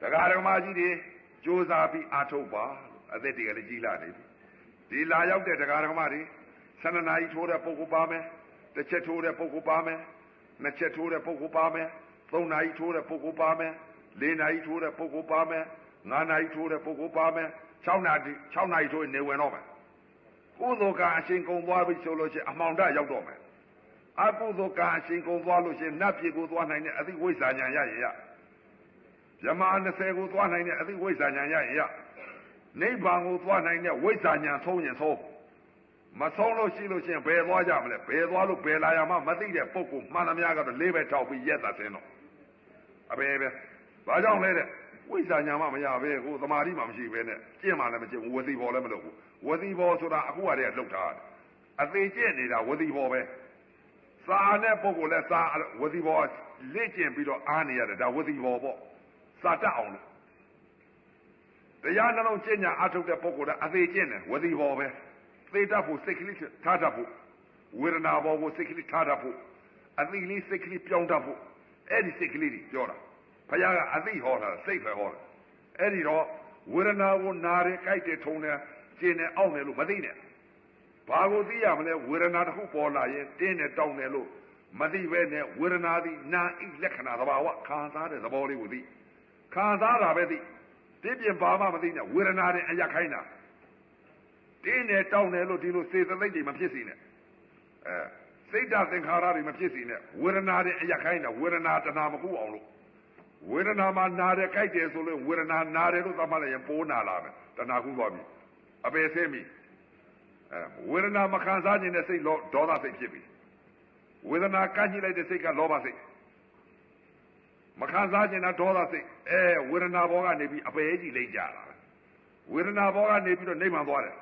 တရားဓမ္မကြီးတွေကြိုးစားပြီးအာထုတ်ပါအသက်တွေကလည်းကြီးလာနေပြီဒီလာရောက်တဲ့တရားဓမ္မတွေ12နာရီထိုးတဲ့ပုဂ္ဂိုလ်ပါမယ်တစ်ချက်ထိုးတဲ့ပုဂ္ဂိုလ်ပါမယ်နှစ်ချက်ထိုးတဲ့ပုဂ္ဂိုလ်ပါမယ်သုံးနာရီထိုးတဲ့ပုဂ္ဂိုလ်ပါမယ်လေးနာရီထိုးတဲ့ပုဂ္ဂိုလ်ပါမယ်ငါးနာရီထိုးတဲ့ပုဂ္ဂိုလ်ပါမယ်6နာရီ6နာရီထိုးနေဝင်တော့မယ်ကုသိုလ်ကအရှင်ကုံသွားပြီဆိုလို့ရှိရင်အမှောင်တရောက်တော့မယ်အကုသိုလ်ကအရှင်ကုံသွားလို့ရှိရင်နတ်ပြည်ကိုသွားနိုင်တဲ့အသိဝိဇ္ဇာဉာဏ်ရရင်ရ ယမ20ကိုသွားနိုင်တဲ့အသိဝိဇ္ဇာဉာဏ်ရရင်ရနိဗ္ဗာန်ကိုသွားနိုင်တဲ့ဝိဇ္ဇာဉာဏ်ဆုံးရင်ဆုံးမဆုံးလို့ရှိလို့ရှိရင်ဘယ်သွားကြမလဲဘယ်သွားလို့ဘယ်လာရမှမသိတဲ့ပုဂ္ဂိုလ်မှန်သမျှကတော့လေးပဲထောက်ပြီးရက်တာဆင်းတော့အဘယ်ပဲဘာကြောင့်လဲတဲ့ဝိဇ္ဇာညာမှမရပဲကိုသမာဓိမှမရှိပဲနဲ့ကျင့်မှလည်းမကျင့်ဝစီဘောလည်းမလုပ်ဘူးဝစီဘောဆိုတာအခုကတည်းကလှုပ်ထားတယ်အသေးကျင့်နေတာဝစီဘောပဲစာနဲ့ပုဂ္ဂိုလ်လည်းစာဝစီဘောလေ့ကျင့်ပြီးတော့အားနေရတယ်ဒါဝစီဘောပေါ့ စာတတ်အောင်လို့တရားနှလုံးကျင့်ညာအထုတ်တဲ့ပုဂ္ဂိုလ်ကအသေးကျင့်တယ်ဝစီဘောပဲသေတတ်ဖို့စိတ်ကလေးထားတတ်ဖို့ဝေဒနာဘောကိုစိတ်ကလေးထားတတ်ဖို့အသိလေးစိတ်ကလေးပြောင်းတတ်ဖို့အဲ့ဒီစိတ်ကလေးတွေပြောတာဘုရားကအသိဟောတာစိတ်ပဲဟောတာအဲ့ဒီတော့ဝေဒနာကိုနားရဲကြိုက်တယ်ထုံတယ်ကျင်တယ်အောင့်တယ်လို့မသိနဲ့ဘာကိုသိရမလဲဝေဒနာတစ်ခုပေါ်လာရင်တင်းတယ်တောင်းတယ်လို့မသိပဲနဲ့ဝေဒနာသည်နာဣလက္ခဏာသဘာဝခံစားတဲ့သဘောလေးကိုသိ ခံစားတာပဲသိပြပြင်ဘာမှမသိနဲ့ဝေဒနာနဲ့အရက်ခိုင်းတာတင်းတယ်တောင်းတယ်လို့ဒီလိုစေတသိက်တွေမဖြစ်စီနဲ့အဲစိတ်ဓာတ်သင်္ခါရတွေမဖြစ်စီနဲ့ဝေဒနာတွေအရက်ခိုင်းတာဝေဒနာတဏမကူအောင်လို့ဝေဒနာမှာနာတယ်ကြိုက်တယ်ဆိုလို့ဝေဒနာနာတယ်လို့သတ်မှတ်လိုက်ရင်ပိုးနာလာမယ်တဏကူသွားပြီအပေဆင်းပြီအဲဝေဒနာမခံစားခြင်းတဲ့စိတ်ဒေါသစိတ်ဖြစ်ပြီဝေဒနာကန့်ကြည့်လိုက်တဲ့စိတ်ကလောဘစိတ် မခံစားခြင်းတဲ့ဒေါသစိတ်အဲဝေဒနာဘောကနေပြီးအပေကြီးလိမ့်ကြလာဝေဒနာဘောကနေပြီးတော့နှိမ့်မှန်သွားတယ်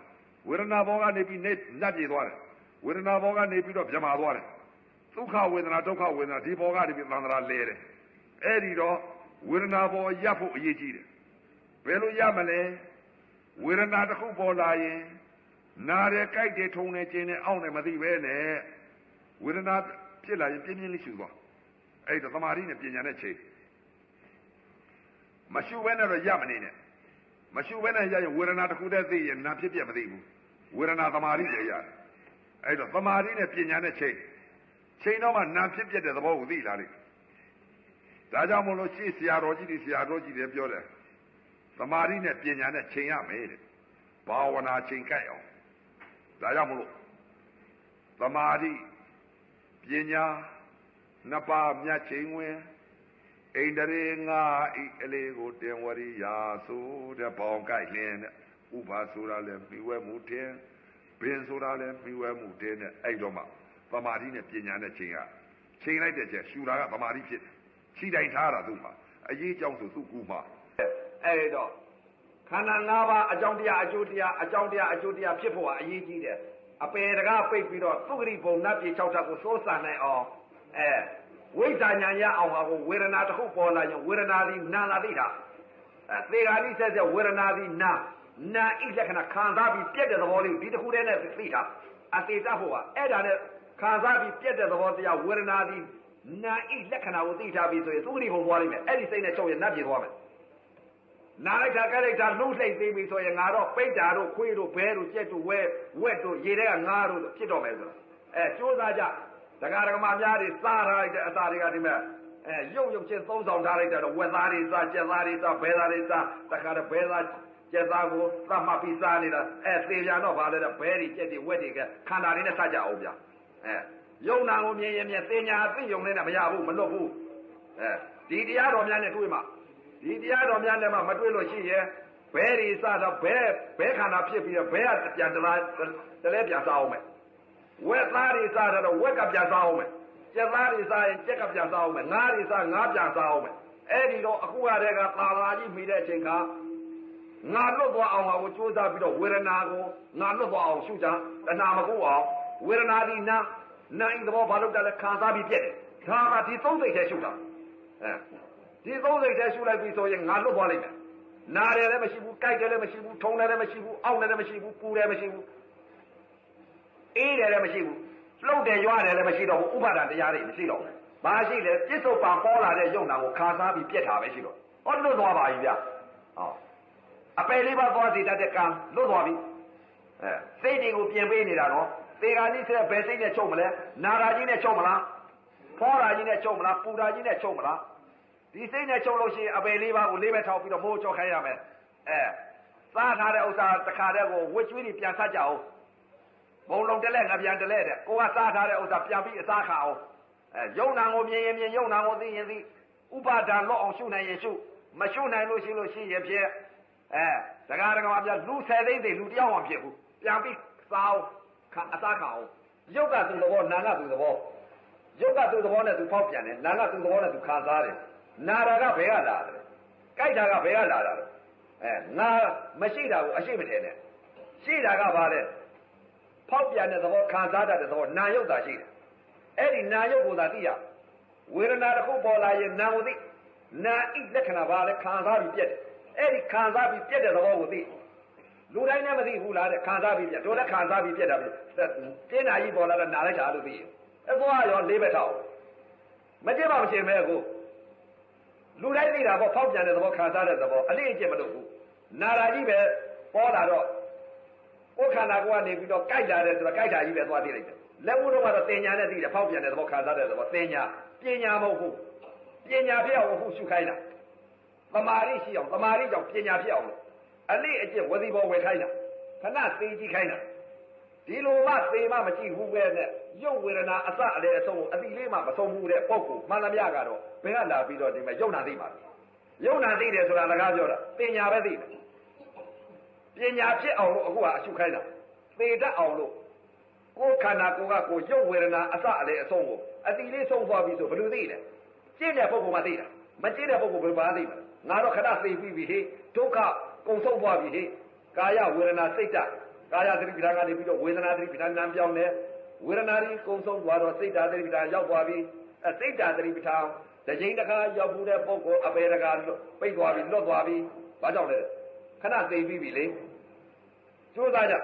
ဝေဒနာဘောကနေပြီးနှိမ့်ညက်ပြေသွားတယ်ဝေဒနာဘောကနေပြီးတော့ပြမာသွားတယ်ဒုက္ခဝေဒနာဒုက္ခဝေဒနာဒီဘောကနေပြီးသံသရာလဲတယ်အဲ့ဒီတော့ဝေဒနာဘောရပ်ဖို့အရေးကြီးတယ်ဘယ်လိုရမလဲဝေဒနာတစ်ခုပေါ်လာရင်နာတယ်ကြိုက်တယ်ထုံတယ်ကျင်တယ်အောင့်တယ်မသိပဲနဲ့ဝေဒနာဖြစ်လာရင်ပြင်းပြင်းလေးရှူသွားအဲ့တော့သမာဓိနဲ့ပညာနဲ့ချိန် မရှုဘဲနဲ့တော့ရမနေနဲ့မရှုဘဲနဲ့ရရင်ဝေဒနာတစ်ခုတည်းသိရင်နာဖြစ်ပြမသိဘူးဝေဒနာသမာဓိတွေရတယ်အဲ့တော့သမာဓိနဲ့ပညာနဲ့ချိန်ချိန်တော့မှနာဖြစ်ပြတဲ့သဘောကိုသိလာလိမ့်ဒါကြောင့်မို့လို့ရှေ့ဆရာတော်ကြီးတွေဆရာတော်ကြီးတွေပြောတယ်သမာဓိနဲ့ပညာနဲ့ချိန်ရမယ်တဲ့ဘာဝနာချိန်ကြိုက်အောင်ဒါကြောင့်မို့လို့သမာဓိပညာနှစ်ပါးမြတ်ချိန်ဝင် ဣန္ဒြေငါဤအလေးကိုတင်ဝရိယာဆိုတဲ့ဘောင်ကြိုက်လင်းတဲ့ဥပါဆိုတာလဲပြီးဝဲမှုတင်ဘင်းဆိုတာလဲပြီးဝဲမှုတင်တဲ့အဲ့တော့မှသမာဓိနဲ့ပညာနဲ့ချိန်ရချိန်လိုက်တဲ့ချက်ရှူတာကသမာဓိဖြစ်တယ်ခြိတိုင်ထားတာသူ့မှာအရေးကြောင့်ဆိုသူ့ကူမှာအဲ့တော့ခန္ဓာ၅ပါးအကြောင်းတရားအကျိုးတရားအကြောင်းတရားအကျိုးတရားဖြစ်ဖို့ကအရေးကြီးတယ်အပေတကားပိတ်ပြီးတော့သုခရိဘုံနတ်ပြေ၆ထပ်ကိုစိုးစံနိုင်အောင်အဲ ဝိဇ္ဇာညာရအောင်ဟာကိုဝေဒနာတစ်ခုပေါ်လာရင်ဝေဒနာသည်နာလာသိတာအဲသေဂာလိဆက်ဆက်ဝေဒနာသည်နာနာဣလက္ခဏာခံစားပြီးပြက်တဲ့သဘောလေးဒီတစ်ခုတည်းနဲ့သိတာအသေးတတ်ဖို့ကအဲ့ဒါနဲ့ခံစားပြီးပြက်တဲ့သဘောတရားဝေဒနာသည်နာဣလက္ခဏာကိုသိထားပြီးဆိုရင်သုခရိဘုံသွားလိမ့်မယ်အဲ့ဒီစိတ်နဲ့ချုပ်ရင်နတ်ပြေသွားမယ်နာလိုက်တာကြက်လိုက်တာလှုပ်လှိမ့်သေးပြီဆိုရင်ငါတော့ပိတ်တာတို့ခွေးတို့ဘဲတို့ကြက်တို့ဝဲဝက်တို့ရေထဲကငါတို့ဖြစ်တော့မယ်ဆိုတော့အဲကြိုးစားကြ ဒကာဒကမများတွေစားထားလိုက်တဲ့အသားတွေကဒီမဲ့အဲရုပ်ရုပ်ချင်းသုံးဆောင်ထားလိုက်တဲ့ဝက်သားတွေစားကြက်သားတွေစားဘဲသားတွေစားတခါတော့ဘဲသားကျက်သားကိုသတ်မှတ်ပြီးစားနေတာအဲသေပြန်တော့ဗာလဲတဲ့ဘဲတွေကျက်တွေဝက်တွေကခန္ဓာတွေနဲ့စကြအောင်ဗျအဲယုံနာကိုမြင်ရင်မြင်သိညာသိယုံနဲ့မရဘူးမလွတ်ဘူးအဲဒီတရားတော်များနဲ့တွေ့မှဒီတရားတော်များနဲ့မှမတွေ့လို့ရှိရင်ဘဲတွေစတော့ဘဲဘဲခန္ဓာဖြစ်ပြီးတော့ဘဲကပြန်တလားတလဲပြန်စားအောင်မယ် ဝက်သားတွေစားတော့ဝက်ကပြန်စားအောင်မယ်ကြက်သားတွေစားရင်ကြက်ကပြန်စားအောင်မယ်ငါးတွေစားငါးပြန်စားအောင်မယ်အဲ့ဒီတော့အခုကတည်းကသာသာကြီးမိတဲ့အချိန်ကငါလွတ်သွားအောင်ကိုကြိုးစားပြီးတော့ဝေဒနာကိုငါလွတ်သွားအောင်ရှုကြတဏှာမကူအောင်ဝေဒနာဒီနာနိုင်သဘောဘာလို့တလဲခံစားပြီးပြက်တယ်ဒါကဒီသုံးစိတ်ထဲရှုတာအဲဒီသုံးစိတ်ထဲရှုလိုက်ပြီဆိုရင်ငါလွတ်သွားလိမ့်မယ်နာတယ်လည်းမရှိဘူးကြိုက်တယ်လည်းမရှိဘူးထုံတယ်လည်းမရှိဘူးအောင့်တယ်လည်းမရှိဘူးပူတယ်မရှိဘူး အေးတယ်လည်းမရှိဘူးလှုပ်တယ်ရွာတယ်လည်းမရှိတော့ဘူးဥပါဒတရားတွေမရှိတော့ဘူးဘာရှိလဲပြစ္ဆုတ်ပါပေါ်လာတဲ့ယုံနာကိုခါစားပြီးပြက်တာပဲရှိတော့ဟောလွတ်သွားပါပြီဗျဟောအပယ်လေးပါးသွားစီတတ်တဲ့ကံလွတ်သွားပြီအဲစိတ်တွေကိုပြင်ပေးနေတာနော်သေဃာကြီးဆိုတဲ့ဘယ်စိတ်နဲ့ချုပ်မလဲနာရာကြီးနဲ့ချုပ်မလားဖောရာကြီးနဲ့ချုပ်မလားပူရာကြီးနဲ့ချုပ်မလားဒီစိတ်နဲ့ချုပ်လို့ရှိရင်အပယ်လေးပါးကိုလေးပဲထောက်ပြီးတော့မိုးကြောခိုင်းရမယ်အဲစားထားတဲ့ဥစ္စာတစ်ခါတည်းကိုဝစ်ကျွေးတွေပြန်ဆက်ကြအောင် ဘုံလုံးတလဲငပြန်တလဲတဲ့ကိုကစားထားတဲ့ဥစ္စာပြန်ပြီးအစားခါအောင်အဲယုံနာကိုမြင်ရင်မြင်ယုံနာကိုသိရင်သိဥပါဒံလော့အောင်ရှုနိုင်ရင်ရှုမရှုနိုင်လို့ရှိလို့ရှိရင်ဖြစ်အဲဒကာဒကာမပြလူဆယ်သိန်းသိလူတယောက်မှဖြစ်ဘူးပြန်ပြီးစားအောင်ခါအစားခါအောင်ယုတ်ကသူ့သဘောနာကသူ့သဘောယုတ်ကသူ့သဘောနဲ့သူဖောက်ပြန်တယ်နာကသူ့သဘောနဲ့သူခံစားတယ်နာတာကဘယ်ကလာတယ်ကြိုက်တာကဘယ်ကလာတာလဲအဲငါမရှိတာကိုအရှိမထင်နဲ့ရှိတာကဘာလဲ ဖောက်ပြန်တဲ့သဘောခံစားတတ်တဲ့သဘောနာယုတ်တာရှိတယ်အဲ့ဒီနာယုတ်ကိုသာသိရဝေဒနာတစ်ခုပေါ်လာရင်နာကိုသိနာဣလက္ခဏာဘာလဲခံစားပြီးပြက်တယ်အဲ့ဒီခံစားပြီးပြက်တဲ့သဘောကိုသိလူတိုင်းလည်းမသိဘူးလားတဲ့ခံစားပြီးပြက်တို့လည်းခံစားပြီးပြက်တာပဲပြင်းနာကြီးပေါ်လာတော့နာလိုက်တာလို့သိရင်အဲ့သွားရောလေးဘက်ထောက်မကြည့်ပါမရှင်မဲကိုလူတိုင်းသိတာပေါ့ဖောက်ပြန်တဲ့သဘောခံစားတဲ့သဘောအလေးအကျင့်မလုပ်ဘူးနာရာကြီးပဲပေါ်လာတော့ ကိုယ်ခန္ဓာကိုယ်ကနေပြီးတော့ကြိုက်လာတယ်ဆိုတော့ကြိုက်တာကြီးပဲသွားသိလိုက်တယ်လက်ဦးတော့ကတော့တင်ညာနဲ့သိတယ်ဖောက်ပြန်တဲ့သဘောခံစားတဲ့သဘောတင်ညာပညာမဟုတ်ဘူးပညာဖြစ်အောင်ဟုတ်ရှုခိုင်းတာသမာဓိရှိအောင်သမာဓိကြောင့်ပညာဖြစ်အောင်လို့အလေးအကျင့်ဝစီဘောဝယ်ခိုင်းတာခဏသိကြည့်ခိုင်းတာဒီလိုမှသေမှမကြည့်ဘူးပဲနဲ့ရုပ်ဝေဒနာအစအလေအဆုံးအတိလေးမှမဆုံးဘူးတဲ့ပုံကိုမှန်သမျှကတော့ဘယ်ကလာပြီးတော့ဒီမှာယုံနာသိပါယုံနာသိတယ်ဆိုတာစကားပြောတာပညာပဲသိတယ် ပညာဖြစ်အောင်လို့အခုကအရှုခိုင်းတာသေတတ်အောင်လို့ကိုယ်ခန္ဓာကိုယ်ကကိုယ်ရုပ်ဝေဒနာအစအလေအဆုံးကိုအတိလေးဆုံးသွားပြီဆိုဘယ်လိုသိလဲကျင့်တဲ့ပုဂ္ဂိုလ်မှသိတာမကျင့်တဲ့ပုဂ္ဂိုလ်ဘယ်မှာသိမှာငါတော့ခဏသိပြီဟေ့ဒုက္ခကုံဆုံးသွားပြီဟေ့ကာယဝေဒနာစိတ်ဓာတ်ကာယသတိပဋ္ဌာန်ကနေပြီးတော့ဝေဒနာသတိပဋ္ဌာန်နံပြောင်းတယ်ဝေဒနာကြီးကုံဆုံးသွားတော့စိတ်ဓာတ်သတိပဋ္ဌာန်ရောက်သွားပြီအဲစိတ်ဓာတ်သတိပဋ္ဌာန်တစ်ချိန်တစ်ခါရောက်ဘူးတဲ့ပုဂ္ဂိုလ်အပေတကာပိတ်သွားပြီလွတ်သွားပြီဘာကြောင့်လဲ ခဏသိပြီပြီလေကျိုးစားကြ